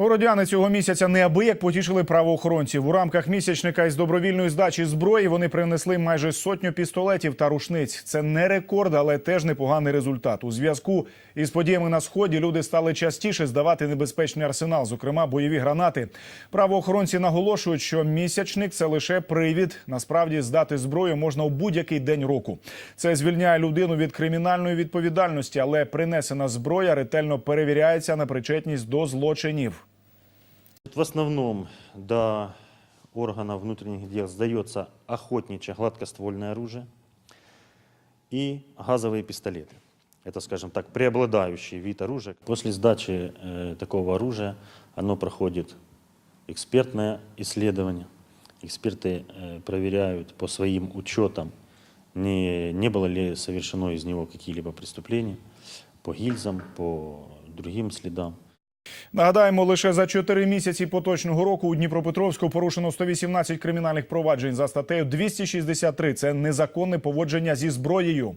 Городяни цього місяця неабияк потішили правоохоронців. У рамках місячника із добровільної здачі зброї вони принесли майже сотню пістолетів та рушниць. Це не рекорд, але теж непоганий результат. У зв'язку із подіями на сході люди стали частіше здавати небезпечний арсенал, зокрема бойові гранати. Правоохоронці наголошують, що місячник це лише привід. Насправді здати зброю можна у будь-який день року. Це звільняє людину від кримінальної відповідальності, але принесена зброя ретельно перевіряється на причетність до злочинів В основном до органов внутренних дел сдается охотничье гладкоствольное оружие и газовые пистолеты. Это, скажем так, преобладающий вид оружия. После сдачи э, такого оружия оно проходит экспертное исследование. Эксперты э, проверяют по своим учетам, не, не было ли совершено из него какие-либо преступления по гильзам, по другим следам. Нагадаємо, лише за чотири місяці поточного року у Дніпропетровську порушено 118 кримінальних проваджень за статтею 263. Це незаконне поводження зі зброєю.